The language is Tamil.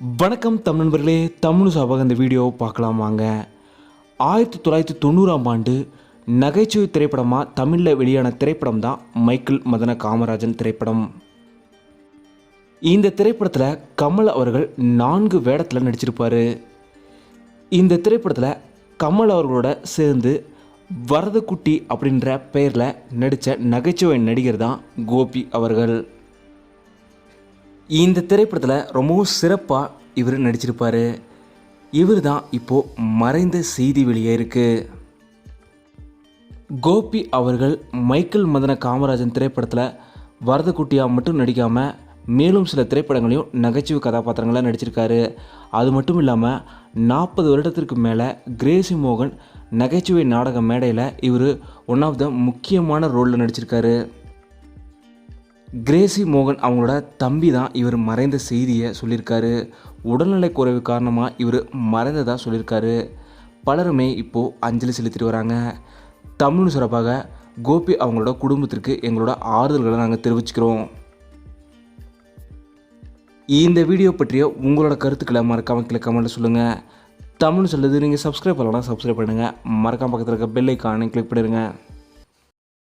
வணக்கம் தமிழ் நண்பர்களே தமிழ் சாபாக இந்த வீடியோவை பார்க்கலாம் வாங்க. ஆயிரத்தி தொள்ளாயிரத்தி தொண்ணூறாம் ஆண்டு நகைச்சுவை திரைப்படமாக தமிழில் வெளியான திரைப்படம் தான் மைக்கேல் மதன காமராஜன் திரைப்படம். இந்த திரைப்படத்தில் கமல் அவர்கள் நான்கு வேடத்தில் நடிச்சிருப்பார். இந்த திரைப்படத்தில் கமல் அவர்களோட சேர்ந்து வரதக்குட்டி அப்படின்ற பெயரில் நடித்த நகைச்சுவை நடிகர் தான் கோபி அவர்கள். இந்த திரைப்படத்தில் ரொம்பவும் சிறப்பாக இவர் நடிச்சிருப்பார். இவர் தான் இப்போது மறைந்த செய்தி வெளியே இருக்குது கோபி அவர்கள் மைக்கேல் மதன காமராஜன் திரைப்படத்தில் வரதக்குட்டியாக மட்டும் நடிக்காமல் மேலும் சில திரைப்படங்களையும் நகைச்சுவை கதாபாத்திரங்களாக நடிச்சிருக்காரு. அது மட்டும் இல்லாமல் நாற்பது வருடத்திற்கு மேலே கிரேசி மோகன் நகைச்சுவை நாடக மேடையில் இவர் ஒன் ஆஃப் த முக்கியமான ரோலில் நடிச்சிருக்காரு. கிரேசி மோகன் அவங்களோட தம்பி தான் இவர் மறைந்த செய்தியை சொல்லியிருக்காரு. உடல்நலை குறைவு காரணமாக இவர் மறைந்ததாக சொல்லியிருக்காரு. பலருமே இப்போது அஞ்சலி செலுத்திட்டு வராங்க. தமிழ் சிறப்பாக கோபி அவங்களோட குடும்பத்திற்கு எங்களோட ஆறுதல்களை நாங்கள் தெரிவிச்சுக்கிறோம். இந்த வீடியோ பற்றிய உங்களோட கருத்துக்களை மறக்காமல் கீழே கமெண்ட்டில் சொல்லுங்கள் தமிழ் சொல்லுது நீங்கள் சப்ஸ்கிரைப் பண்ணலாம் சப்ஸ்கிரைப் பண்ணுங்கள் மறக்காம பக்கத்தில் இருக்க பெல் ஐக்கானை கிளிக் பண்ணிடுங்க.